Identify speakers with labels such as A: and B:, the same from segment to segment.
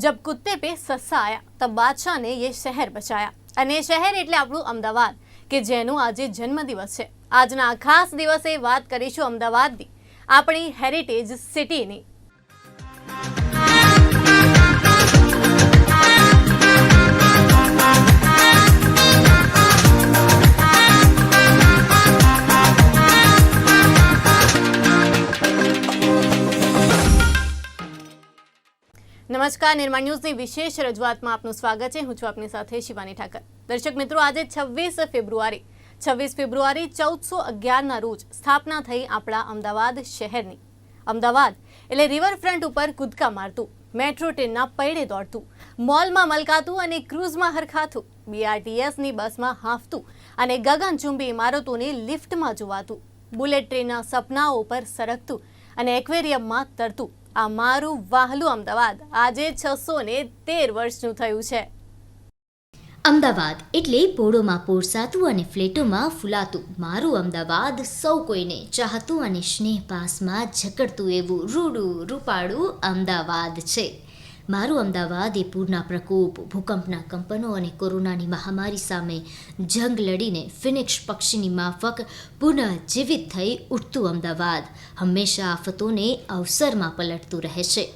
A: જબ કુત્તે પે સસ્સા આયા તબ બાદશાહને યે શહેર બચાયા અને શહેર એટલે આપણું અમદાવાદ કે જેનું આજે જન્મદિવસ છે આજના ખાસ દિવસે વાત કરીશું અમદાવાદની આપણી હેરિટેજ સિટીની નમસ્કાર, નિર્માણ ન્યૂઝની વિશેષ રજૂઆતમાં આપનું સ્વાગત છે. હું છું આપની સાથે શિવાની ઠાકર. દર્શક મિત્રો, આજે છવ્વીસ ફેબ્રુઆરી. છવ્વીસ ફેબ્રુઆરી ચૌદસો અગિયારના રોજ સ્થાપના થઈ આપણા અમદાવાદ શહેરની. અમદાવાદ એટલે રિવરફ્રન્ટ ઉપર કૂદકા મારતું મેટ્રો ટ્રેનના પૈડે દોડતું મોલમાં મલકાતું અને ક્રૂઝમાં હરખાતું બીઆરટીએસની બસમાં હાંફતું અને ગગનચુંબી ઇમારતોને લિફ્ટમાં જોવાતું બુલેટ ટ્રેનના સપનાઓ પર સરકતું અને એક્વેરિયમમાં તરતું. આ મારું વાહલું અમદાવાદ. આજે છસો ને તેર વર્ષનું થયું છે.
B: અમદાવાદ એટલે પોળોમાં પોરસાતું અને ફ્લેટોમાં ફૂલાતું. મારું અમદાવાદ સૌ કોઈને ચાહતું અને સ્નેહપાસમાં ઝકડતું એવું રૂડું રૂપાળું અમદાવાદ છે. મારું અમદાવાદ એ પૂરના પ્રકોપ, ભૂકંપના કંપનો અને કોરોનાની મહામારી સામે જંગ લડીને ફિનિક્સ પક્ષીની માફક પુનઃ જીવિત થઈ ઉઠતું અમદાવાદ. હંમેશા આફતોને અવસરમાં પલટતું રહે છે.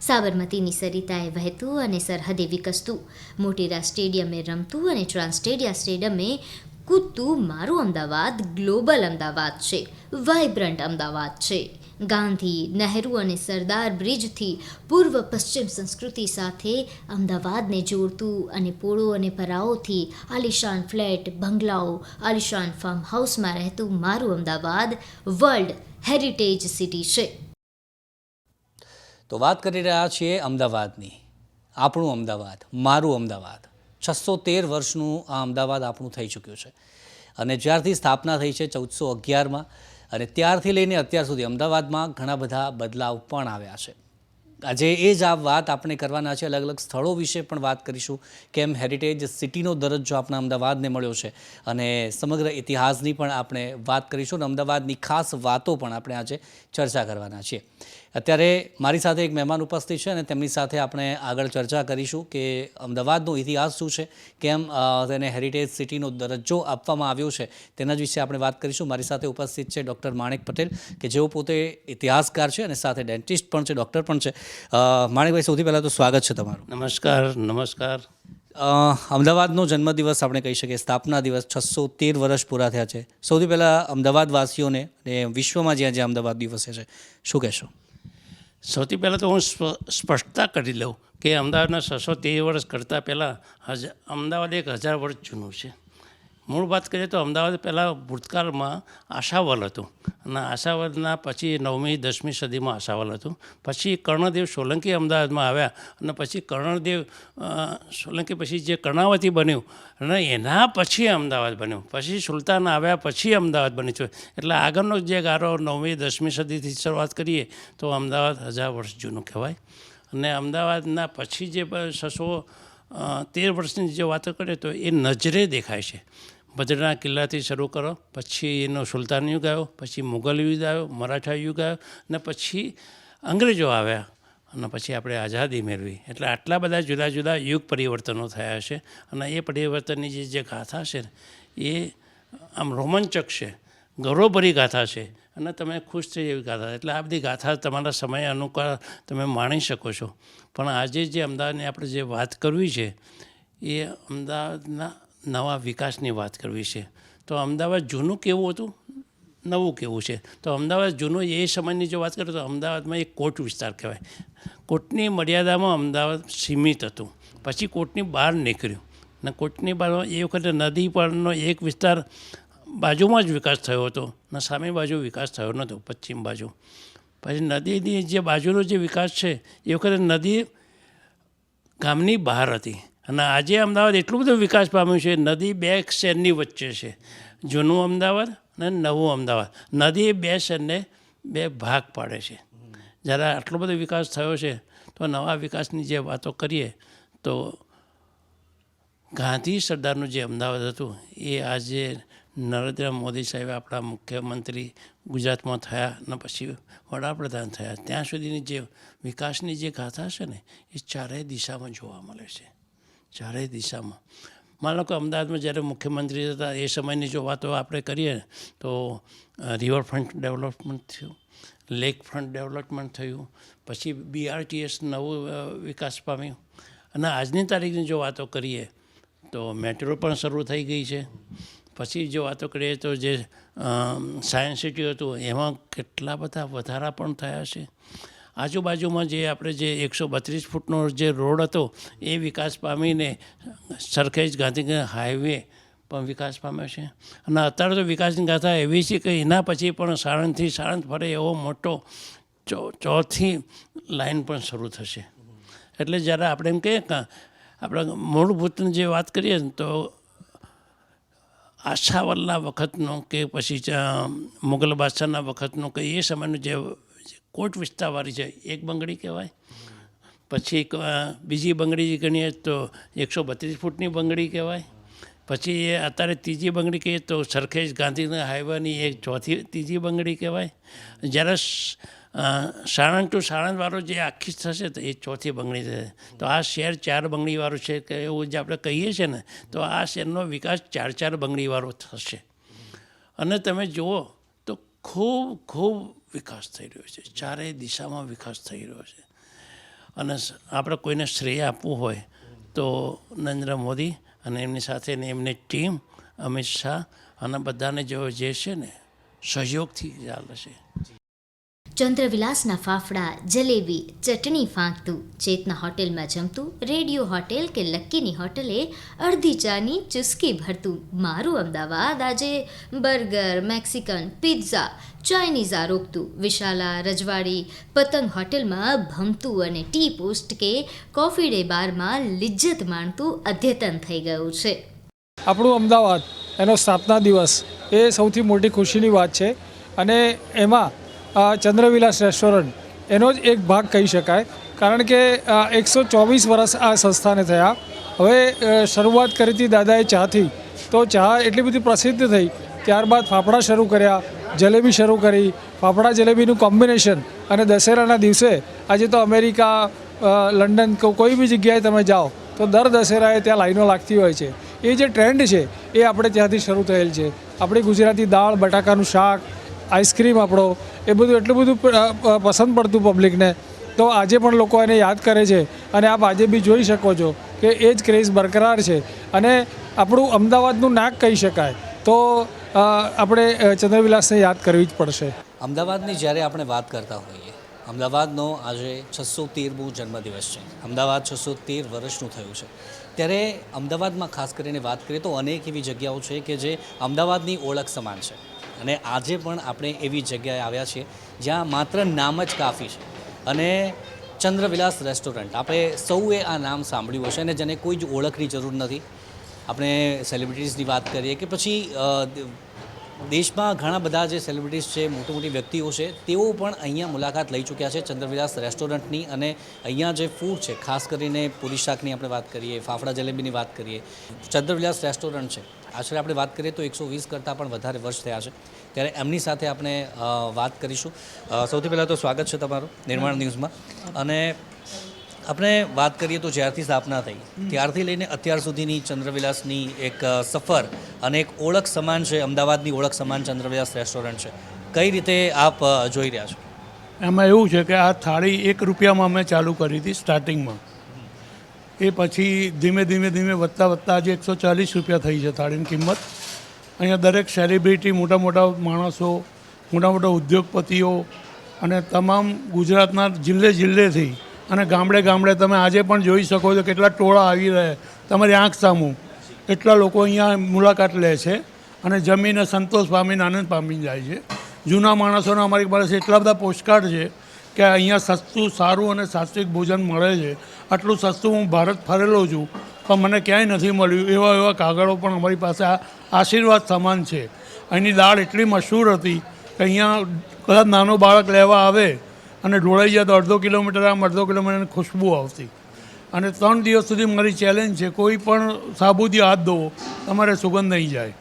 B: સાબરમતીની સરિતાએ વહેતું અને સરહદે વિકસતું. મોટેરા સ્ટેડિયમે રમતું અને ટ્રાન્સટેડિયા સ્ટેડિયમે કૂદતું મારું અમદાવાદ, ગ્લોબલ અમદાવાદ છે. વાઇબ્રન્ટ અમદાવાદ છે. ગાંધી, નહેરુ અને સરદાર બ્રિજથી પૂર્વ પશ્ચિમ સંસ્કૃતિ સાથે અમદાવાદને જોડતું અને પોળો અને પરાઓથી આલિશાન ફ્લેટ, બંગલાઓ, આલિશાન ફાર્મ હાઉસમાં રહેતું મારું અમદાવાદ વર્લ્ડ હેરિટેજ સિટી છે.
C: તો વાત કરી રહ્યા છીએ અમદાવાદની. આપણું અમદાવાદ, મારું અમદાવાદ. છસો તેર વર્ષનું આ અમદાવાદ આપણું થઈ ચૂક્યું છે. અને જ્યારથી સ્થાપના થઈ છે ચૌદસો અગિયારમાં અને ત્યારથી લઈને અત્યાર સુધી અમદાવાદમાં ઘણા બધા બદલાવ પણ આવ્યા છે. આજે એ જ આ વાત આપણે કરવાના છે. અલગ અલગ સ્થળો વિશે પણ વાત કરીશું કેમ હેરિટેજ સિટીનો દરજ્જો આપણા અમદાવાદને મળ્યો છે. અને સમગ્ર ઇતિહાસની પણ આપણે વાત કરીશું અને અમદાવાદની ખાસ વાતો પણ આપણે આજે ચર્ચા કરવાના છીએ. અત્યારે મારી સાથે એક મહેમાન ઉપસ્થિત છે અને તેમની સાથે આપણે આગળ ચર્ચા કરીશું કે અમદાવાદનો ઇતિહાસ શું છે, કેમ તેને હેરિટેજ સિટીનો દરજ્જો આપવામાં આવ્યો છે તેના જ વિશે આપણે વાત કરીશું. મારી સાથે ઉપસ્થિત છે ડૉક્ટર માણેક પટેલ, કે જેઓ પોતે ઇતિહાસકાર છે અને સાથે ડેન્ટિસ્ટ પણ છે ડૉક્ટર પણ છે. માણેકભાઈ સૌથી પહેલાં તો સ્વાગત છે તમારું.
D: નમસ્કાર નમસ્કાર.
C: અમદાવાદનો જન્મદિવસ આપણે કહી શકીએ સ્થાપના દિવસ છસો તેર વર્ષ પૂરા થયા છે. સૌથી પહેલાં અમદાવાદવાસીઓને અને વિશ્વમાં જ્યાં જ્યાં અમદાવાદ દિવસે છે શું કહેશો?
D: સૌથી પહેલાં તો હું સ્પ- સ્પષ્ટતા કરી લઉં કે અમદાવાદના છસો તેર વર્ષ કરતાં પહેલાં હજ અમદાવાદ એક હજાર વર્ષ જૂનું છે. મૂળ વાત કરીએ તો અમદાવાદ પહેલાં ભૂતકાળમાં આશાવલ હતું. અને આશાવલના પછી નવમી, દસમી સદીમાં આશાવલ હતું. પછી કર્ણદેવ સોલંકી અમદાવાદમાં આવ્યા અને પછી કર્ણદેવ સોલંકી પછી જે કર્ણાવતી બન્યું અને એના પછી અમદાવાદ બન્યું. પછી સુલતાન આવ્યા પછી અમદાવાદ બન્યું છે. એટલે આગળનો જે ગારો નવમી, દસમી સદીથી શરૂઆત કરીએ તો અમદાવાદ હજાર વર્ષ જૂનું કહેવાય. અને અમદાવાદના પછી જે છસો તેર વર્ષની જે વાતો કરીએ તો એ નજરે દેખાય છે. બદ્રના કિલ્લાથી શરૂ કરો, પછી એનો સુલતાન યુગ આવ્યો, પછી મુઘલ યુગ આવ્યો, મરાઠા યુગ આવ્યો, અને પછી અંગ્રેજો આવ્યા, અને પછી આપણે આઝાદી મેળવી. એટલે આટલા બધા જુદા જુદા યુગ પરિવર્તનો થયા છે, અને એ પરિવર્તનની જે જે ગાથા છે એ આમ રોમાંચક છે, ગૌરવભરી ગાથા છે, અને તમે ખુશ થઈ એવી ગાથા. એટલે આ બધી ગાથા તમારા સમય અનુસાર તમે માણી શકો છો. પણ આજે જે અમદાવાદની આપણે જે વાત કરવી છે, એ અમદાવાદના નવા વિકાસની વાત કરવી છે. તો અમદાવાદ જૂનું કેવું હતું? નવું કેવું છે? તો અમદાવાદ જૂનું એ સમયની જો વાત કરીએ તો અમદાવાદમાં એક કોટ વિસ્તાર કહેવાય. કોટની મર્યાદામાં અમદાવાદ સીમિત હતું. પછી કોટની બહાર નીકળ્યું. અને કોટની બહાર એ વખતે નદી પરનો એક વિસ્તાર બાજુમાં જ વિકાસ થયો હતો. અને સામે બાજુ વિકાસ થયો નહોતો પશ્ચિમ બાજુ. પછી નદીની જે બાજુનો જે વિકાસ છે, એ વખતે નદી ગામની બહાર હતી. અને આજે અમદાવાદ એટલું બધું વિકાસ પામ્યું છે, નદી બે શહેરની વચ્ચે છે. જૂનું અમદાવાદ અને નવું અમદાવાદ. નદી બે શહેરને બે ભાગ પાડે છે. જ્યારે આટલો બધો વિકાસ થયો છે, તો નવા વિકાસની જે વાતો કરીએ, તો ગાંધી સરદારનું જે અમદાવાદ હતું, એ આજે નરેન્દ્ર મોદી સાહેબ આપણા મુખ્યમંત્રી ગુજરાતમાં થયા અને પછી વડાપ્રધાન થયા. ત્યાં સુધીની જે વિકાસની જે ગાથા છે ને, એ ચારેય દિશામાં જોવા મળે છે. ચારેય દિશામાં. માનો કે અમદાવાદમાં જ્યારે મુખ્યમંત્રી હતા, એ સમયની જો વાતો આપણે કરીએ, તો રિવરફ્રન્ટ ડેવલપમેન્ટ થયું લેક ફ્રન્ટ ડેવલપમેન્ટ થયું, પછી બીઆરટીએસ નવું વિકાસ પામ્યું. અને આજની તારીખની જો વાતો કરીએ, તો મેટ્રો પણ શરૂ થઈ ગઈ છે. પછી જો વાતો કરીએ, તો જે સાયન્સ સિટી હતું, એમાં કેટલા બધા વધારા પણ થયા છે. આજુબાજુમાં જે આપણે જે એકસો બત્રીસ ફૂટનો જે રોડ હતો, એ વિકાસ પામીને સરખેજ ગાંધીનગર હાઈવે પણ વિકાસ પામ્યો છે. અને અત્યારે તો વિકાસની ગાથા એવી છે કે એના પછી પણ સાણંદથી સાણંદ ફરે એવો મોટો ચો, ચોથી લાઈન પણ શરૂ થશે. એટલે જ્યારે આપણે એમ કહીએ કે આપણે મૂળભૂતની જે વાત કરીએ ને તો આશાવલના વખતનો કે પછી મુગલ બાદશાહના વખતનો કે એ સમયનું જે જે કોટ વિસ્તારવાળી છે, એક બંગડી કહેવાય. પછી બીજી બંગડી ગણીએ તો એકસો બત્રીસ ફૂટની બંગડી કહેવાય. પછી એ અત્યારે ત્રીજી બંગડી કહીએ તો સરખેજ ગાંધીનગર હાઈવેની એક ચોથી, ત્રીજી બંગડી કહેવાય. જ્યારે સાણંદ ટુ સાણંદવાળો જે આખી થશે તો એ ચોથી બંગડી થશે તો આ શહેર ચાર બંગડીવાળું છે કે એવું જે આપણે કહીએ છીએ ને, તો આ શહેરનો વિકાસ ચાર ચાર બંગડીવાળો થશે. અને તમે જુઓ તો ખૂબ ખૂબ વિકાસ થઈ રહ્યો છે. ચારેય દિશામાં વિકાસ થઈ રહ્યો છે. અને આપણે કોઈને શ્રેય આપવું હોય તો નરેન્દ્ર મોદી અને એમની સાથેની એમની ટીમ, અમિત શાહ અને બધાને જો જે છે ને સહયોગથી ચાલે છે.
B: ચંદ્રવિલાસના ફાફડા, જલેબી, ચટણી ફાંકતું, ચેતના હોટેલમાં જમતું, રેડિયો હોટેલ કે લક્કીની હોટેલે અડધી ચાની ચુસ્કી ભરતું. મારું અમદાવાદ આજે બર્ગર, મેક્સિકન, પિઝા, ચાઇનીઝ આરોગતું વિશાલા, રજવાડી, પતંગ હોટેલમાં ભમતું અને ટી પોસ્ટ કે કોફી ડે બારમાં લિજ્જત માણતું અદ્યતન થઈ ગયું છે.
E: આપણું અમદાવાદ, એનો સ્થાપના દિવસ, એ સૌથી મોટી ખુશીની વાત છે. અને એમાં ચંદ્રવિલાસ રેસ્ટોરન્ટ, એનો જ એક ભાગ કહી શકાય. કારણ કે એકસો ચોવીસ વર્ષ આ સંસ્થાને થયા. હવે શરૂઆત કરી હતી દાદાએ ચાથી. તો ચા એટલી બધી પ્રસિદ્ધ થઈ. ત્યારબાદ ફાફડા શરૂ કર્યા, જલેબી શરૂ કરી. ફાફડા જલેબીનું કોમ્બિનેશન. અને દશેરાના દિવસે, આજે તો અમેરિકા લંડન કોઈ બી જગ્યાએ તમે જાઓ, તો દર દશેરાએ ત્યાં લાઈનો લાગતી હોય છે. એ જે ટ્રેન્ડ છે, એ આપણે ત્યાંથી શરૂ થયેલ છે. આપણી ગુજરાતી દાળ, બટાકાનું શાક આઈસ્ક્રીમ આપણો, એ બધું એટલું બધું પસંદ પડતું પબ્લિકને. તો આજે પણ લોકો એને યાદ કરે છે અને આપ આજે બી જોઈ શકો છો કે એ જ ક્રેઝ બરકરાર છે. અને આપણું અમદાવાદનું નાક કહી શકાય. તો આપણે ચંદ્રવિલાસને યાદ કરવી જ પડશે.
C: અમદાવાદની જ્યારે આપણે વાત કરતા હોઈએ, અમદાવાદનો આજે છસો તેરમો જન્મદિવસ છે. અમદાવાદ છસો તેર વર્ષનું થયું છે. ત્યારે અમદાવાદમાં ખાસ કરીને વાત કરીએ તો અનેક એવી જગ્યાઓ છે કે જે અમદાવાદની ઓળખ સમાન છે. અને આજે પણ આપણે એવી જગ્યાએ આવ્યા છીએ જ્યાં માત્ર નામ જ કાફી છે. અને ચંદ્રવિલાસ રેસ્ટોરન્ટ. આપણે સૌએ આ નામ સાંભળ્યું હશે અને જેને કોઈ જ ઓળખની જરૂર નથી. આપણે સેલિબ્રિટીઝની વાત કરીએ કે પછી દેશમાં ઘણા બધા જે સેલિબ્રિટીઝ છે મોટી મોટી વ્યક્તિઓ છે, તેઓ પણ અહીંયા મુલાકાત લઈ ચૂક્યા છે ચંદ્રવિલાસ રેસ્ટોરન્ટની અને અહીંયા જે ફૂડ છે, ખાસ કરીને પૂરી શાકની આપણે વાત કરીએ, ફાફડા જલેબીની વાત કરીએ. ચંદ્રવિલાસ રેસ્ટોરન્ટ છે. આશરે આપણે વાત કરીએ તો એકસો વીસ કરતાં પણ વધારે વર્ષ થયા છે. ત્યારે એમની સાથે આપણે વાત કરીશું. સૌથી પહેલાં તો સ્વાગત છે તમારું નિર્માણ ન્યૂઝમાં. અને આપણે વાત કરીએ તો જ્યારથી સ્થાપના થઈ ત્યારથી લઈને અત્યાર સુધીની ચંદ્રવિલાસની એક સફર અને એક ઓળખ સમાન છે અમદાવાદની ઓળખ સમાન ચંદ્રવિલાસ રેસ્ટોરન્ટ છે. કઈ રીતે આપ જોઈ રહ્યા છો?
F: એમાં એવું છે કે આ થાળી એક રૂપિયામાં અમે ચાલુ કરી હતી સ્ટાર્ટિંગમાં એ પછી ધીમે ધીમે ધીમે વધતા વધતા આજે એકસો ચાલીસ રૂપિયા થઈ છે થાળીની કિંમત. અહીંયા દરેક સેલિબ્રિટી મોટા મોટા માણસો, મોટા મોટા ઉદ્યોગપતિઓ અને તમામ ગુજરાતના જિલ્લે જિલ્લેથી અને ગામડે ગામડે તમે આજે પણ જોઈ શકો છો કેટલા ટોળા આવી રહે તમારી આંખ સામું. એટલા લોકો અહીંયા મુલાકાત લે છે અને જમીને સંતોષ પામીને આનંદ પામી જાય છે. જૂના માણસોના અમારી પાસે એટલા બધા પોસ્ટકાર્ડ છે કે અહીંયા સસ્તું, સારું અને સાત્વિક ભોજન મળે છે. આટલું સસ્તું હું ભારત ફરેલો છું, પણ મને ક્યાંય નથી મળ્યું. એવા એવા કાગળો પણ અમારી પાસે આશીર્વાદ સમાન છે. અહીંની દાળ એટલી મશહૂર હતી કે અહીંયા કદાચ નાનો બાળક લેવા આવે અને ઢોળાઈ જાય તો અડધો કિલોમીટર આમ અડધો કિલોમીટરની ખુશ્બુ આવતી. અને ત્રણ દિવસ સુધી મારી ચેલેન્જ છે, કોઈ પણ સાબુથી હાથ ધોવો, તમારે સુગંધ નહીં જાય.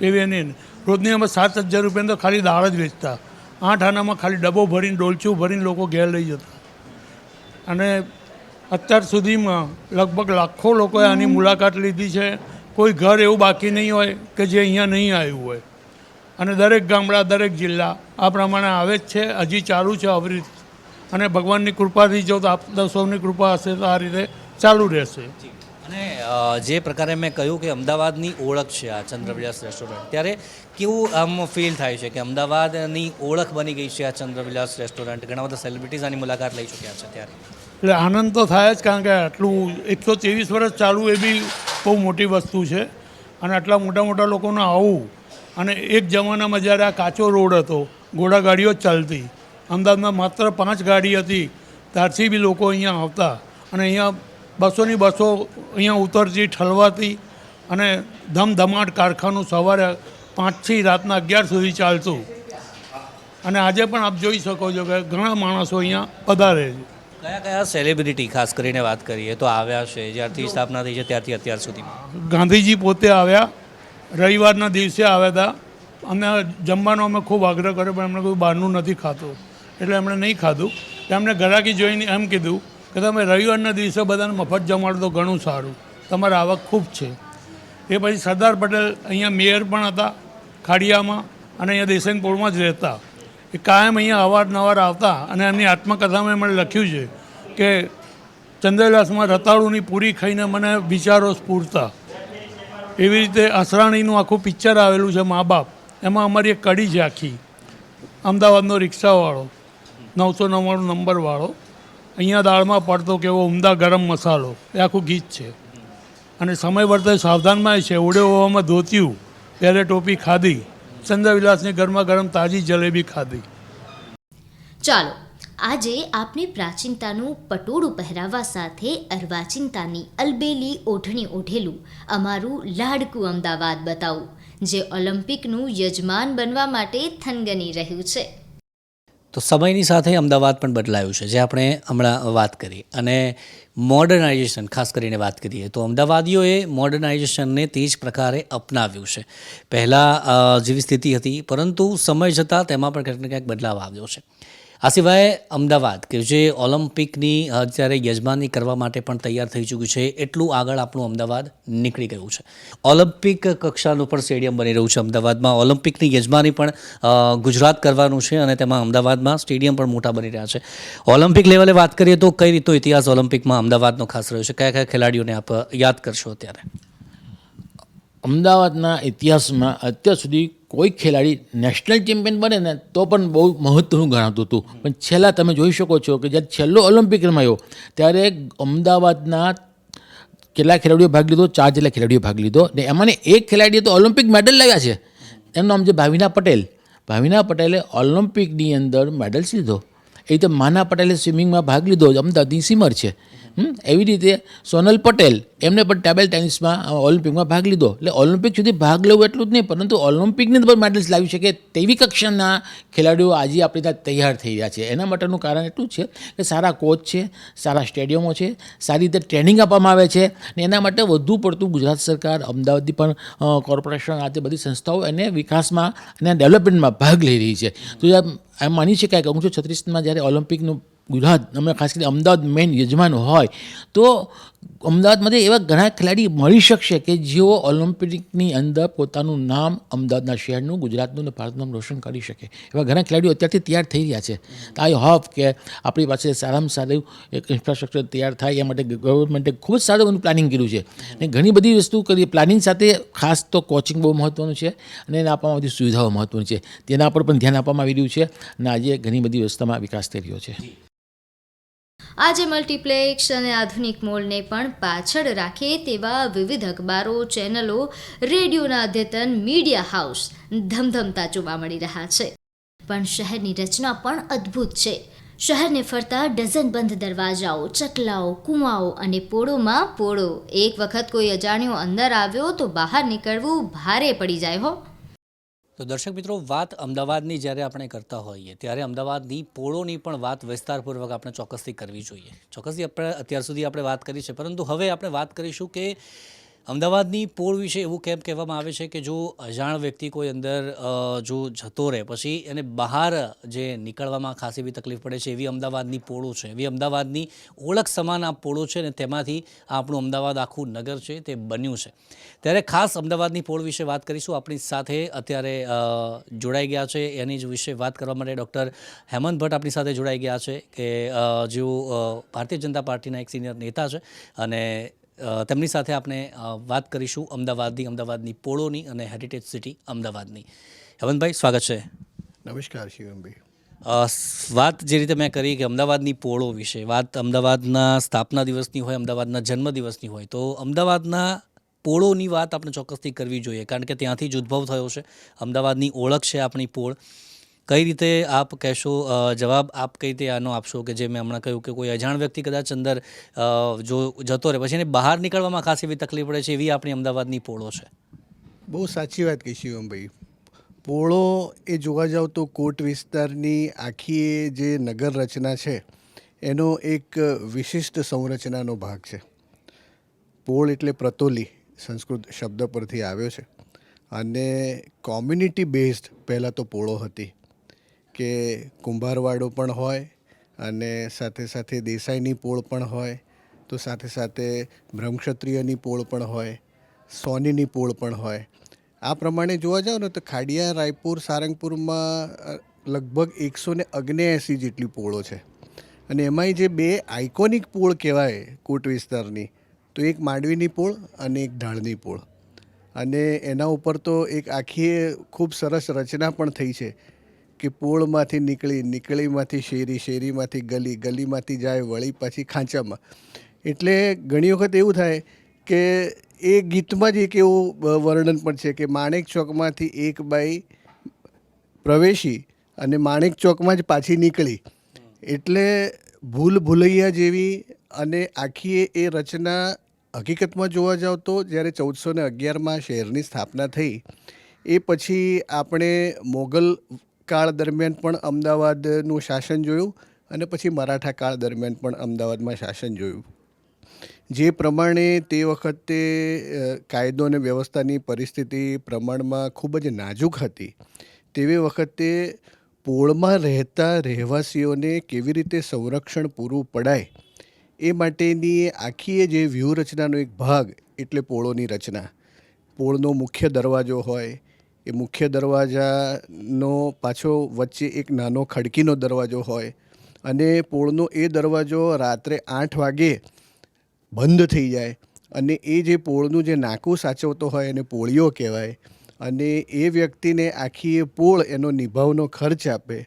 F: એવી એની. રોજની અમે સાત હજાર રૂપિયાની તો ખાલી દાળ જ વેચતા. આઠ આનામાં ખાલી ડબ્બો ભરીને, ડોલચું ભરીને લોકો ઘેર લઈ જતા. અને અત્યાર સુધીમાં લગભગ લાખો લોકોએ આની મુલાકાત લીધી છે. કોઈ ઘર એવું બાકી નહીં હોય કે જે અહીંયા નહીં આવ્યું હોય. અને દરેક ગામડા દરેક જિલ્લા આ પ્રમાણે આવે જ છે. હજી ચાલુ છે અવિરત. અને ભગવાનની કૃપાથી જો આપ સૌની કૃપા હશે તો આ રીતે ચાલુ રહેશે.
C: અને જે પ્રકારે મેં કહ્યું કે અમદાવાદની ઓળખ છે આ ચંદ્રવિલાસ રેસ્ટોરન્ટ ત્યારે કેવું આમ ફીલ થાય છે કે અમદાવાદની ઓળખ બની ગઈ છે આ ચંદ્રવિલાસ રેસ્ટોરન્ટ? ઘણા બધા સેલિબ્રિટીઝ આની મુલાકાત લઈ ચૂક્યા છે ત્યારે.
F: એટલે આનંદ તો થાય જ, કારણ કે આટલું એકસો ત્રેવીસ વર્ષ ચાલુ એ બી બહુ મોટી વસ્તુ છે. અને આટલા મોટા મોટા લોકોને આવું. અને એક જમાનામાં જ્યારે આ કાચો રોડ હતો ઘોડાગાડીઓ જ ચાલતી. અમદાવાદમાં માત્ર પાંચ ગાડી હતી. ત્યારથી બી લોકો અહીંયા આવતા. અને અહીંયા બસોની બસો અહીંયા ઉતરતી, ઠલવાતી. અને ધમધમાટ કારખાનું સવારે પાંચથી રાતના અગિયાર સુધી ચાલતું. અને આજે પણ આપ જોઈ શકો છો કે ઘણા માણસો અહીંયા પધારે છે.
C: કયા કયા સેલિબ્રિટી ખાસ કરીને વાત કરીએ તો આવ્યા છે જ્યારથી સ્થાપના થઈ છે ત્યારથી અત્યાર સુધીમાં.
F: ગાંધીજી પોતે આવ્યા રવિવારના દિવસે આવ્યા હતા અને જમવાનો અમે ખૂબ આગ્રહ કર્યો પણ એમણે કોઈ બહારનું નથી ખાતું. એટલે એમણે નહીં ખાધું. એમણે ઘરાકી જોઈને એમ કીધું કે તમે રવિવારના દિવસે બધાને મફત જમાડો તો ઘણું સારું. તમારી આવક ખૂબ છે. એ પછી સરદાર પટેલ અહીંયા મેયર પણ હતા ખાડિયામાં અને અહીંયા દેસાઈપુરમાં જ રહેતા. એ કાયમ અહીંયા અવારનવાર આવતા અને એમની આત્મકથામાં એમણે લખ્યું છે કે ચંદ્રલાસમાં રતાળુની પૂરી ખાઈને મને વિચારો સ્ફૂરતા. એવી રીતે અસરાણીનું આખું પિક્ચર આવેલું છે મા બાપ. એમાં અમારી એક કડી છે આખી. અમદાવાદનો રિક્ષાવાળો. નવસો નવ્વાણું નંબરવાળો. અહીંયા દાળમાં પડતો કેવો ઉમદા ગરમ મસાલો. એ આખું ગીત છે. અને સમય વર્તે સાવધાનમાં છે ઓડે ઓવામાં ધોત્યું. ત્યારે ટોપી ખાધી. ચંદ્રવિલાસની ગરમા ગરમ તાજી જલેબી ખાધી.
B: ચાલો, આજે આપણે પ્રાચીનતાનું પટોળું પહેરાવા સાથે અર્વાચીનતાની અલબેલી ઓઢણી ઓઢેલું અમારું લાડકું અમદાવાદ બતાવું, જે ઓલિમ્પિકનું યજમાન બનવા માટે થનગની રહ્યું છે.
C: તો સમયની સાથે અમદાવાદ પણ બદલાયું છે, જે આપણે હમણાં વાત કરી. અને મોડર્નાઇઝેશન ખાસ કરીને વાત કરીએ, તો અમદાવાદીઓએ મોડર્નાઇઝેશનને તે જ પ્રકારે અપનાવ્યું છે. પહેલાં જેવી સ્થિતિ હતી, પરંતુ સમય જતાં તેમાં પણ ક્યાંક ને ક્યાંક બદલાવ આવ્યો છે. આ સિવાય અમદાવાદ, કે જે ઓલિમ્પિકની અત્યારે યજમાની કરવા માટે પણ તૈયાર થઈ ચૂક્યું છે, એટલું આગળ આપણું અમદાવાદ નીકળી ગયું છે. ઓલિમ્પિક કક્ષાનું પણ સ્ટેડિયમ બની રહ્યું છે અમદાવાદમાં. ઓલિમ્પિકની યજમાની પણ ગુજરાત કરવાનું છે અને તેમાં અમદાવાદમાં સ્ટેડિયમ પણ મોટા બની રહ્યા છે. ઓલિમ્પિક લેવલે વાત કરીએ તો કઈ રીતનો ઇતિહાસ ઓલિમ્પિકમાં અમદાવાદનો ખાસ રહ્યો છે? કયા કયા ખેલાડીઓને આપ યાદ કરશો અત્યારે?
G: અમદાવાદના ઇતિહાસમાં અત્યાર સુધી કોઈ ખેલાડી નેશનલ ચેમ્પિયન બને ને તો પણ બહુ મહત્ત્વનું ગણાતું હતું. પણ છેલ્લા તમે જોઈ શકો છો કે જ્યારે છેલ્લો ઓલિમ્પિક રમાયો, ત્યારે અમદાવાદના કેટલા ખેલાડીઓ ભાગ લીધો, ચાર જેટલા ખેલાડીઓ ભાગ લીધો ને એમાંને એક ખેલાડીએ તો ઓલિમ્પિક મેડલ લાવ્યા છે. એનું નામ છે ભાવિના પટેલ. ભાવિના પટેલે ઓલિમ્પિકની અંદર મેડલ્સ લીધો એ રીતે માના પટેલે સ્વિમિંગમાં ભાગ લીધો. અમદાવાદની સિમર છે. એવી રીતે સોનલ પટેલ, એમને પણ ટેબલ ટેનિસમાં ઓલિમ્પિકમાં ભાગ લીધો. એટલે ઓલિમ્પિક સુધી ભાગ લેવું એટલું જ નહીં, પરંતુ ઓલિમ્પિકની પણ મેડલ્સ લાવી શકે તેવી કક્ષાના ખેલાડીઓ આજે આપણી ત્યાં તૈયાર થઈ રહ્યા છે. એના માટેનું કારણ એટલું છે કે સારા કોચ છે, સારા સ્ટેડિયમો છે, સારી રીતે ટ્રેનિંગ આપવામાં આવે છે ને એના માટે વધુ પડતું ગુજરાત સરકાર અમદાવાદની પણ કોર્પોરેશન આ તે બધી સંસ્થાઓ એને વિકાસમાં અને ડેવલપમેન્ટમાં ભાગ લઈ રહી છે. તો એમ માની શકાય કે ઓગણીસો છત્રીસમાં જ્યારે ઓલિમ્પિકનું ગુજરાત અમે ખાસ કરીને અમદાવાદ મેઇન યજમાન હોય તો અમદાવાદમાંથી એવા ઘણા ખેલાડી મળી શકશે કે જેઓ ઓલિમ્પિકની અંદર પોતાનું નામ અમદાવાદના શહેરનું, ગુજરાતનું અને ભારતનું નામ રોશન કરી શકે. એવા ઘણા ખેલાડીઓ અત્યારથી તૈયાર થઈ રહ્યા છે. આઈ હોપ કે આપણી પાસે સારામાં સારું એક ઇન્ફ્રાસ્ટ્રક્ચર તૈયાર થાય એ માટે ગવર્મેન્ટે ખૂબ જ સારું એનું પ્લાનિંગ કર્યું છે. અને ઘણી બધી વસ્તુ કરી પ્લાનિંગ સાથે ખાસ તો કોચિંગ બહુ મહત્ત્વનું છે અને એને આપવામાં બધી સુવિધાઓ મહત્ત્વની છે. તેના પર પણ ધ્યાન આપવામાં આવી રહ્યું છે અને આજે ઘણી બધી વ્યવસ્થામાં વિકાસ થઈ રહ્યો છે.
B: આજે મલ્ટીપ્લેક્સ અને આધુનિક મોલને પણ પાછળ રાખે તેવા વિવિધ અખબારો, ચેનલો, રેડિયોના અદ્યતન મીડિયા હાઉસ ધમધમતા જોવા મળી રહ્યા છે. પણ શહેરની રચના પણ અદ્ભુત છે. શહેરને ફરતા ડઝનબંધ દરવાજાઓ, ચકલાઓ, કૂવાઓ અને પોળોમાં પોળો. એક વખત કોઈ અજાણ્યો અંદર આવ્યો તો બહાર નીકળવું ભારે પડી જાય હો.
C: તો દર્શક મિત્રો, વાત અમદાવાદની જ્યારે આપણે કરતા હોઈએ, ત્યારે અમદાવાદની પોળોની પણ વાત વિસ્તારપૂર્વક આપણે ચોક્કસથી કરવી જોઈએ. ચોક્કસથી આપણે અત્યાર સુધી આપણે વાત કરી છે, પરંતુ હવે આપણે વાત કરીશું કે અમદાવાદની પોળ વિશે એવું કેમ કહેવામાં આવે છે કે જો અજાણ વ્યક્તિ કોઈ અંદર જો જતો રહે, પછી એને બહાર, જે નીકળવામાં ખાસ એવી તકલીફ પડે છે, એવી અમદાવાદની પોળો છે, એવી અમદાવાદની ઓળખ સમાન આ પોળો છે ને તેમાંથી આપણું અમદાવાદ આખું નગર છે તે બન્યું છે. ત્યારે ખાસ અમદાવાદની પોળ વિશે વાત કરીશું. આપણી સાથે અત્યારે જોડાઈ ગયા છે. એની જ વિશે વાત કરવા માટે ડૉક્ટર હેમંત ભટ્ટ આપણી સાથે જોડાઈ ગયા છે કે જેઓ ભારતીય જનતા પાર્ટીના એક સિનિયર નેતા છે અને તેમની સાથે આપણે વાત કરીશું અમદાવાદની અમદાવાદની પોળોની અને હેરિટેજ સિટી અમદાવાદની. હેમંતભાઈ સ્વાગત છે.
H: નમસ્કાર શિવમભાઈ.
C: વાત જે રીતે મેં કરી કે અમદાવાદની પોળો વિશે વાત અમદાવાદના સ્થાપના દિવસની હોય અમદાવાદના જન્મદિવસની હોય તો અમદાવાદના પોળોની વાત આપણે ચોક્કસથી કરવી જોઈએ કારણ કે ત્યાંથી જ ઉદ્ભવ થયો છે. અમદાવાદની ઓળખ છે આપણી પોળ. કઈ રીતે આપ કહેશો જવાબ આપ કઈ રીતે આનો આપશો કે જે મેં હમણાં કહ્યું કે કોઈ અજાણ વ્યક્તિ કદાચ અંદર જો જતો રહે, પછી એને બહાર નીકળવામાં ખાસ એવી તકલીફ પડે છે એવી આપણી અમદાવાદની પોળો છે?
H: બહુ સાચી વાત કહી શિવમભાઈ પોળો એ જોવા જાવ તો કોટ વિસ્તારની આખી જે નગર રચના છે, એનો એક વિશિષ્ટ સંરચનાનો ભાગ છે. પોળ એટલે પ્રતોલી સંસ્કૃત શબ્દ પરથી આવ્યો છે. અને કોમ્યુનિટી બેઝડ પહેલાં તો પોળો હતી. કે કુંભારવાડો પણ હોય અને સાથે સાથે દેસાઈની પોળ પણ હોય, તો સાથે સાથે બ્રહ્મક્ષત્રિયની પોળ પણ હોય, સોનીની પોળ પણ હોય. આ પ્રમાણે જોવા જાવ ને તો ખાડિયા, રાયપુર, સારંગપુરમાં લગભગ એકસો ને અગ્નેએંસી જેટલી પોળો છે. અને એમાંય જે બે આઇકોનિક પોળ કહેવાય કોટ વિસ્તારની, તો એક માંડવીની પોળ અને એક ઢાળની પોળ. અને એના ઉપર તો એક આખી ખૂબ સરસ રચના પણ થઈ છે. કે પોળમાંથી નીકળી, નીકળીમાંથી શેરી, શેરીમાંથી ગલી, ગલીમાંથી જાય, વળી પાછી ખાંચામાં. એટલે ઘણી વખત એવું થાય કે એ ગીતમાં જ એક એવું વર્ણન પણ છે કે માણેક ચોકમાંથી એક બાઈ પ્રવેશી અને માણેક ચોકમાં જ પાછી નીકળી. એટલે ભૂલ ભૂલૈયા જેવી અને આખી એ રચના હકીકતમાં જોવા જાવ તો જ્યારે ચૌદસો ને અગિયારમાં શહેરની સ્થાપના થઈ, એ પછી આપણે મોગલ કાળ દરમિયાન પણ અમદાવાદનું શાસન જોયું અને પછી મરાઠા કાળ દરમિયાન પણ અમદાવાદમાં શાસન જોયું. જે પ્રમાણે તે વખતે કાયદો અને વ્યવસ્થાની પરિસ્થિતિ પ્રમાણમાં ખૂબ જ નાજુક હતી, તેવી વખતે પોળમાં રહેતા રહેવાસીઓને કેવી રીતે સંરક્ષણ પૂરું પડાય, એ માટેની આખી જે વ્યૂહરચનાનો એક ભાગ, એટલે પોળોની રચના. પોળનો મુખ્ય દરવાજો હોય એ મુખ્ય દરવાજાનો પાછો વચ્ચે એક નાનો ખડકીનો દરવાજો હોય અને પોળનો એ દરવાજો રાત્રે આઠ વાગે બંધ થઈ જાય અને એ જે પોળનું જે નાકું સાચવતો હોય એને પોળીઓ કહેવાય અને એ વ્યક્તિને આખી એ પોળ એનો નિભાવનો ખર્ચ આપે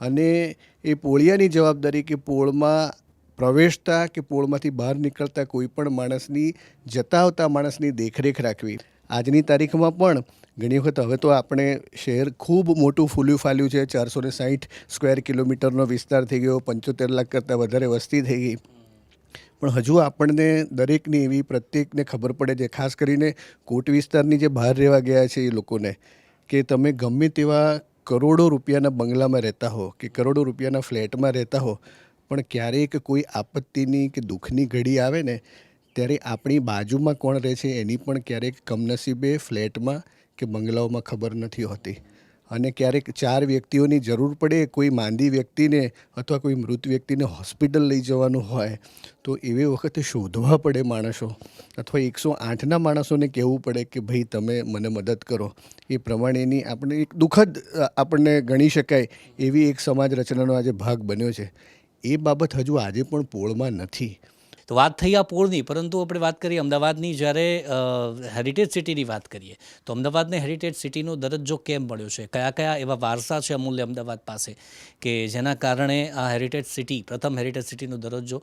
H: અને એ પોળિયાની જવાબદારી કે પોળમાં પ્રવેશતા કે પોળમાંથી બહાર નીકળતા કોઈ પણ માણસની જતા આવતા માણસની દેખરેખ રાખવી. આજની તારીખમાં પણ ઘણી વખત હવે તો આપણે શહેર ખૂબ મોટું ફૂલ્યું ફાલ્યું છે. ચારસો ને સાહીઠ સ્ક્વેર કિલોમીટરનો વિસ્તાર થઈ ગયો. પંચોતેર લાખ કરતાં વધારે વસ્તી થઈ ગઈ. પણ હજુ આપણને દરેકની એવી પ્રત્યેકને ખબર પડે છે, ખાસ કરીને કોટ વિસ્તારની જે બહાર રહેવા ગયા છે એ લોકોને, કે તમે ગમે તેવા કરોડો રૂપિયાના બંગલામાં રહેતા હો, કે કરોડો રૂપિયાના ફ્લેટમાં રહેતા હો, પણ ક્યારેક કોઈ આપત્તિની કે દુઃખની ઘડી આવે ને ત્યારે આપણી બાજુમાં કોણ રહે છે એની પણ ક્યારેક કમનસીબે ફ્લેટમાં કે બંગલાઓમાં ખબર નથી હોતી. અને ક્યારેક ચાર વ્યક્તિઓની જરૂર પડે કોઈ માંદી વ્યક્તિને અથવા કોઈ મૃત વ્યક્તિને હોસ્પિટલ લઈ જવાનું હોય, તો એવી વખતે શોધવા પડે માણસો. અથવા એકસો આઠના માણસોને કહેવું પડે કે ભાઈ, તમે મને મદદ કરો. એ પ્રમાણેની આપણે એક દુઃખદ આપણને ગણી શકાય એવી એક સમાજ રચનાનો આજે ભાગ બન્યો છે. એ બાબત હજુ આજે પણ પોળમાં નથી.
C: તો વાત થઈ આ પોળની, પરંતુ આપણે વાત કરીએ અમદાવાદની, જ્યારે હેરિટેજ સિટીની વાત કરીએ, તો અમદાવાદને હેરિટેજ સિટીનો દરજ્જો કેમ મળ્યો છે? કયા કયા એવા વારસા છે અમૂલ્ય અમદાવાદ પાસે કે જેના કારણે આ હેરિટેજ સિટી પ્રથમ હેરિટેજ સિટીનો દરજ્જો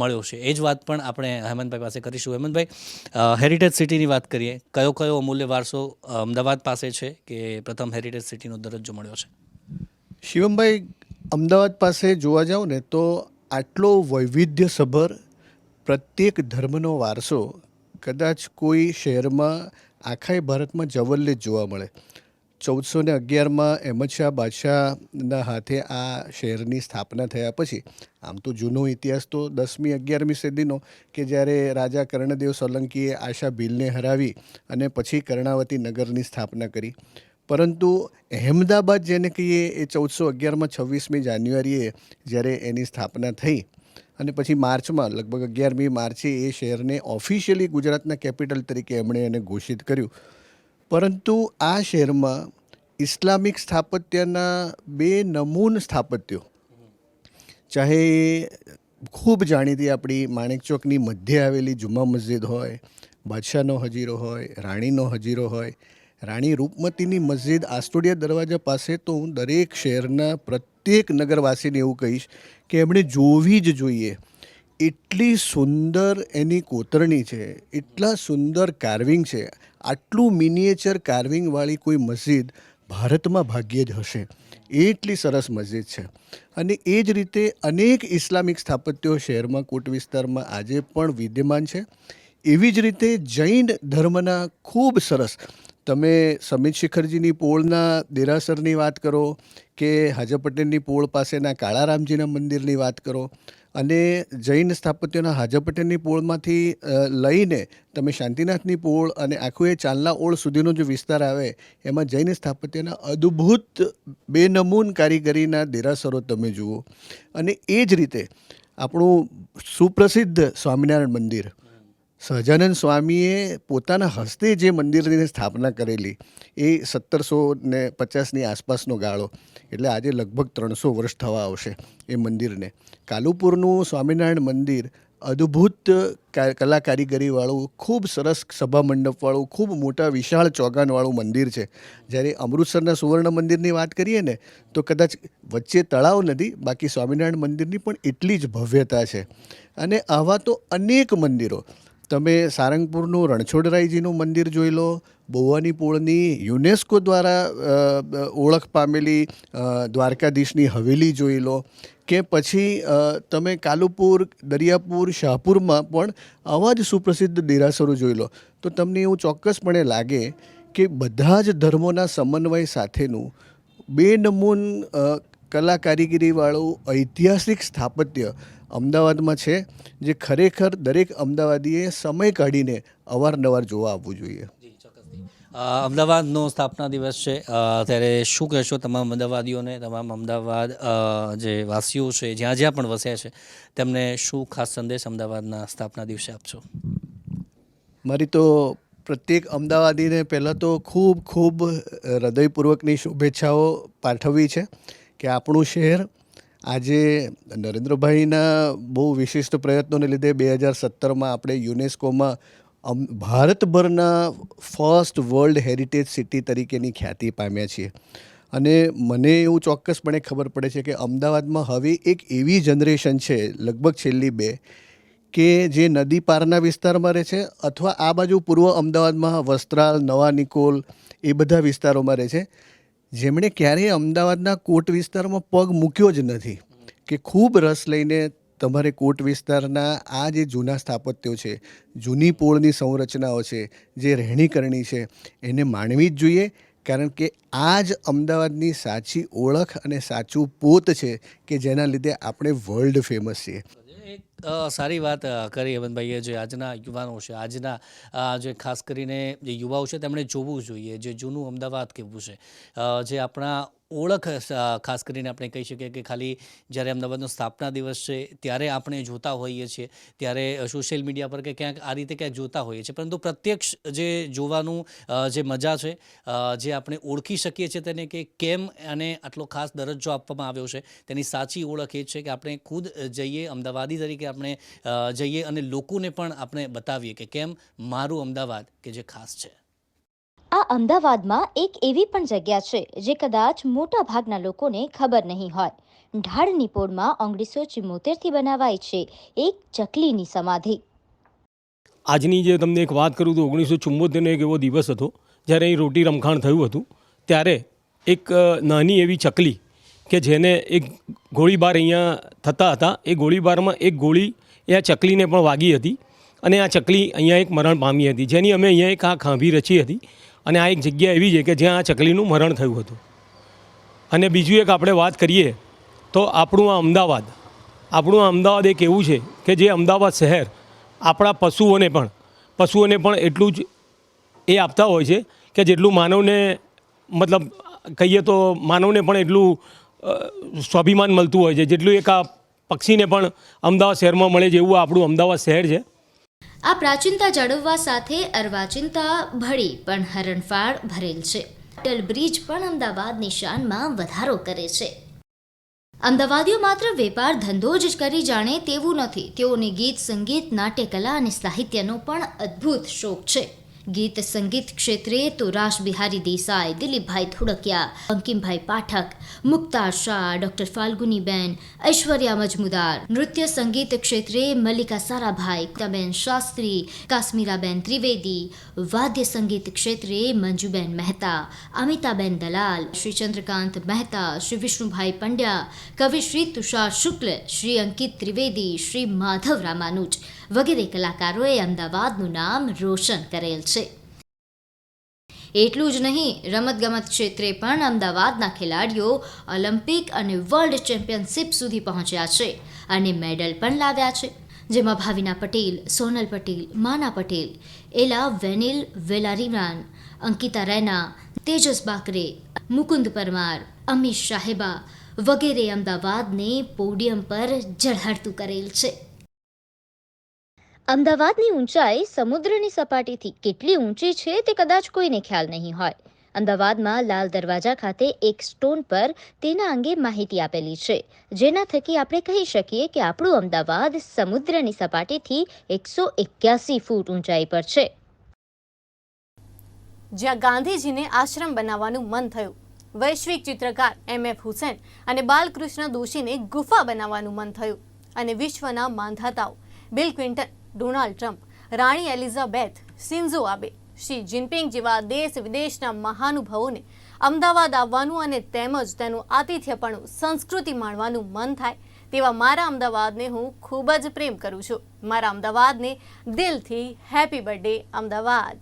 C: મળ્યો છે? એ જ વાત પણ આપણે હેમંતભાઈ પાસે કરીશું. હેમંતભાઈ હેરિટેજ સિટીની વાત કરીએ. કયો કયો અમૂલ્ય વારસો અમદાવાદ પાસે છે કે પ્રથમ હેરિટેજ સિટીનો દરજ્જો મળ્યો છે?
H: શિવમભાઈ, અમદાવાદ પાસે જોવા જાઓ ને તો આટલો વૈવિધ્યસભર પ્રત્યેક ધર્મનો વારસો કદાચ કોઈ શહેરમાં આખાય ભારતમાં જવલ્લે જ જોવા મળે. ચૌદસો ને અગિયારમાં અહેમદ શાહ બાદશાહના હાથે આ શહેરની સ્થાપના થયા પછી, આમ તો જૂનો ઇતિહાસ તો દસમી, અગિયારમી સદીનો, કે જ્યારે રાજા કર્ણદેવ સોલંકીએ આશા ભીલને હરાવી અને પછી કર્ણાવતી નગરની સ્થાપના કરી. પરંતુ અહેમદાબાદ જેને કહીએ એ ચૌદસો અગિયારમાં છવ્વીસમી જાન્યુઆરીએ જ્યારે એની સ્થાપના થઈ અને પછી માર્ચમાં, લગભગ અગિયારમી માર્ચે એ શહેરને ઓફિશિયલી ગુજરાતના કેપિટલ તરીકે એમણે એને ઘોષિત કર્યું. પરંતુ આ શહેરમાં ઇસ્લામિક સ્થાપત્યના બે નમૂન સ્થાપત્યો, ચાહે ખૂબ જાણીતી આપણી માણેક ચોકની મધ્યે આવેલી જુમ્મા મસ્જિદ હોય, બાદશાહનો હજીરો હોય, રાણીનો હજીરો હોય રાણી રૂપમતીની મસ્જિદ આસ્ટોડિયા દરવાજા પાસે તો હું દરેક શહેરના પ્રત્યેક નગરવાસીને એવું કહીશ કે એમણે જોવી જ જોઈએ. એટલી સુંદર એની કોતરણી છે, એટલા સુંદર કાર્વિંગ છે, આટલું મિનિએચર કાર્વિંગવાળી કોઈ મસ્જિદ ભારતમાં ભાગ્યે જ હશે. એટલી સરસ મસ્જિદ છે. અને એ જ રીતે અનેક ઇસ્લામિક સ્થાપત્યો શહેરમાં, કોટ વિસ્તારમાં આજે પણ વિદ્યમાન છે. એવી જ રીતે જૈન ધર્મના ખૂબ સરસ તમે સમિત શિખરજીની પોળના દેરાસરની વાત કરો કે હાજા પટેલની પોળ પાસેના કાળારામજીના મંદિરની વાત કરો અને જૈન સ્થાપત્યોના હાજા પટેલની પોળમાંથી લઈને તમે શાંતિનાથની પોળ અને આખું એ ચાલના ઓળ સુધીનો જે વિસ્તાર આવે, એમાં જૈન સ્થાપત્યના અદ્ભુત બેનમૂન કારીગરીના દેરાસરો તમે જુઓ. અને એ જ રીતે આપણું સુપ્રસિદ્ધ સ્વામિનારાયણ મંદિર સહજાનંદ સ્વામીએ પોતાના હસ્તે જે મંદિરની સ્થાપના કરેલી, એ સત્તરસો ને પચાસની આસપાસનો ગાળો, એટલે આજે લગભગ ત્રણસો વર્ષ થવા આવશે એ મંદિરને. કાલુપુરનું સ્વામિનારાયણ મંદિર અદ્ભુત કલા કારીગરીવાળું ખૂબ સરસ સભા મંડપવાળું ખૂબ મોટા વિશાળ ચોગાનવાળું મંદિર છે. જ્યારે અમૃતસરના સુવર્ણ મંદિરની વાત કરીએ ને, તો કદાચ વચ્ચે તળાવ નથી, બાકી સ્વામિનારાયણ મંદિરની પણ એટલી જ ભવ્યતા છે. અને આવા તો અનેક મંદિરો તમે સારંગપુરનું રણછોડરાયજીનું મંદિર જોઈ લો. બોવાની પોળની યુનેસ્કો દ્વારા ઓળખ પામેલી દ્વારકાધીશની હવેલી જોઈ લો. કે પછી તમે કાલુપુર, દરિયાપુર, શાહપુરમાં પણ આવા જ સુપ્રસિદ્ધ દેરાસરો જોઈ લો. તો તમને એવું ચોક્કસપણે લાગે કે બધા જ ધર્મોના સમન્વય સાથેનું બેનમૂન નમૂન કલા કારીગરીવાળું ઐતિહાસિક સ્થાપત્ય અમદાવાદમાં છે જે ખરેખર દરેક અમદાવાદીએ સમય કાઢીને અવારનવાર જોવા આવવું જોઈએ.
C: અમદાવાદનો સ્થાપના દિવસ છે. ત્યારે શું કહેશો તમામ અમદાવાદીઓને તમામ અમદાવાદ જે વાસીઓ છે જ્યાં જ્યાં પણ વસ્યા છે તેમને શું ખાસ સંદેશ અમદાવાદના સ્થાપના દિવસે આપશો?
H: મારી તો પ્રત્યેક અમદાવાદીને પહેલાં તો ખૂબ ખૂબ હૃદયપૂર્વકની શુભેચ્છાઓ પાઠવવી છે કે આપણું શહેર આજે નરેન્દ્રભાઈના બહુ વિશિષ્ટ પ્રયત્નોને લીધે બે હજાર સત્તરમાં આપણે યુનેસ્કોમાં ભારતભરના ફર્સ્ટ વર્લ્ડ હેરિટેજ સિટી તરીકેની ખ્યાતિ પામ્યા છીએ. અને મને એવું ચોક્કસપણે ખબર પડે છે કે અમદાવાદમાં હવે એક એવી જનરેશન છે, લગભગ છેલ્લી બે, કે જે નદી પારના વિસ્તારમાં રહે છે અથવા આ બાજુ પૂર્વ અમદાવાદમાં વસ્ત્રાલ, નવા નિકોલ એ બધા વિસ્તારોમાં રહે છે. જેમણે ક્યારેય અમદાવાદના કોટ વિસ્તારમાં પગ મૂક્યો જ નથી, કે ખૂબ રસ લઈને તમારે કોટ વિસ્તારના આ જે જૂના સ્થાપત્યો છે, જૂની પોળની સંરચનાઓ છે, જે રહેણીકરણી છે, એને માણવી જ જોઈએ, કારણ કે આ જ અમદાવાદની સાચી ઓળખ અને સાચું પોત છે કે જેના લીધે આપણે વર્લ્ડ ફેમસ છીએ.
C: એક સારી વાત કરી હેમંતભાઈએ જે આજના યુવાનો છે, આજના જે ખાસ કરીને જે યુવાઓ છે, તેમણે જોવું જોઈએ, જે જૂનું અમદાવાદ કેવું છે. જે આપણા ઓળખ ખાસ કરીને આપણે કહી શકીએ કે ખાલી જ્યારે અમદાવાદનો સ્થાપના દિવસ છે, ત્યારે આપણે જોતા હોઈએ છીએ. ત્યારે સોશિયલ મીડિયા પર કે ક્યાંક આ રીતે ક્યાંક જોતા હોઈએ છીએ. પરંતુ પ્રત્યક્ષ જે જોવાનું જે મજા છે જે આપણે ઓળખી શકીએ છીએ તેને કે કેમ અને આટલો ખાસ દરજ્જો આપવામાં આવ્યો છે, તેની સાચી ઓળખ એ છે કે આપણે ખુદ જઈએ અમદાવાદી તરીકે આપણે જઈએ અને લોકોને પણ આપણે બતાવીએ કે કેમ મારું અમદાવાદ કે જે ખાસ છે.
B: આ અમદાવાદમાં એક એવી પણ જગ્યા છે જે કદાચ મોટા ભાગના લોકોને ખબર નહીં હોય. ઢાળની પોળમાં ઓગણીસો ચુમ્મોતેરથી બનાવાય છે એક ચકલીની સમાધિ.
I: આજની જે તમને એક વાત કરું તો ઓગણીસો ચુમ્મોતેરનો એક એવો દિવસ હતો જ્યારે અહીં રોટી રમખાણ થયું હતું. ત્યારે એક નાની એવી ચકલી કે જેને એક ગોળીબાર અહીંયા થતા હતા, એ ગોળીબારમાં એક ગોળી એ આ ચકલીને પણ વાગી હતી અને આ ચકલી અહીંયા એક મરણ પામી હતી, જેની અમે અહીંયા એક આ ખાંભી રચી હતી અને આ એક જગ્યા એવી છે કે જ્યાં આ ચકલીનું મરણ થયું હતું. અને બીજું એક આપણે વાત કરીએ તો આપણું આ અમદાવાદ, આપણું આ અમદાવાદ એક એવું છે કે જે અમદાવાદ શહેર આપણા પશુઓને પણ પશુઓને પણ એટલું જ એ આપતા હોય છે કે જેટલું માનવને મતલબ કહીએ તો માનવને પણ એટલું સ્વાભિમાન મળતું હોય છે. જેટલું એક આ પક્ષીને પણ અમદાવાદ શહેરમાં મળે છે એવું આપણું અમદાવાદ શહેર છે.
B: આ પ્રાચીનતા જાળવવા સાથે અર્વાચીનતા ભળી પણ હરણફાળ ભરેલ છે. અટલ બ્રિજ પણ અમદાવાદની શાનમાં વધારો કરે છે. અમદાવાદીઓ માત્ર વેપાર ધંધો જ કરી જાણે તેવું નથી. તેઓને ગીત, સંગીત, નાટ્યકલા અને સાહિત્યનો પણ અદ્ભુત શોખ છે. ગીત સંગીત ક્ષેત્રે તો રાસ બિહારી દેસાઈ, દિલીપભાઈ ધોળકિયા અંકિમભાઈ પાઠક, મુક્તાર શાહ, ડોક્ટર ફાલ્ગુનીબેન, ઐશ્વર્યા મજમુદાર. નૃત્ય સંગીત ક્ષેત્રે મલ્લિકા સારાભાઈ, કવિતાબેન શાસ્ત્રી, કાશ્મીરાબેન ત્રિવેદી. વાદ્ય સંગીત ક્ષેત્રે મંજુબેન મહેતા, અમિતાબેન દલાલ, શ્રી ચંદ્રકાંત મહેતા, શ્રી વિષ્ણુભાઈ પંડ્યા, કવિ શ્રી તુષાર શુક્લ, શ્રી અંકિત ત્રિવેદી, શ્રી માધવ રામાનુજ વગેરે કલાકારોએ અમદાવાદનું નામ રોશન કરેલ છે. એટલું જ નહીં, રમતગમત ક્ષેત્રે પણ અમદાવાદના ખેલાડીઓ ઓલિમ્પિક અને વર્લ્ડ ચેમ્પિયનશિપ સુધી પહોંચ્યા છે અને મેડલ પણ લાવ્યા છે. જેમાં ભાવિના પટેલ, સોનલ પટેલ, માના પટેલ, એલા વેનિલ વેલારીમાન, અંકિતા રૈના, તેજસ બાકરે, મુકુંદ પરમાર અમીશ સાહેબા વગેરે અમદાવાદને પોડિયમ પર ઝળહળતું કરેલ છે. અમદાવાદની ઊંચાઈ સમુદ્રની સપાટીથી કેટલી ઊંચી છે તે કદાચ કોઈને ખ્યાલ નહીં હોય. અમદાવાદમાં લાલ દરવાજા ખાતે એક સ્ટોન પર તેના અંગે માહિતી આપેલી છે. જેના થકી આપણે કહી શકીએ કે આપણું અમદાવાદ સમુદ્રની સપાટીથી એકસો એક્યાસી ફૂટ ઊંચાઈ પર છે.
A: જ્યાં ગાંધીજીને આશ્રમ બનાવવાનું મન થયું. વૈશ્વિક ચિત્રકાર એમ એફ હુસેન અને બાલકૃષ્ણ દોશીને ગુફા બનાવવાનું મન થયું અને વિશ્વના માંધાતાઓ બિલ ક્વિન્ટન ડોનાલ્ડ ટ્રમ્પ, રાણી Elizabeth Shinzo Abe, Xi Jinping જેવા દેશ વિદેશના મહાનુભાવોને અમદાવાદ આવવાનું અને તેમજ તેનું આતિથ્યપણું સંસ્કૃતિ માણવાનું મન થાય તેવા મારા અમદાવાદને હું ખૂબ જ પ્રેમ કરું છું. મારા અમદાવાદને દિલથી હેપી બર્થડે, અમદાવાદ.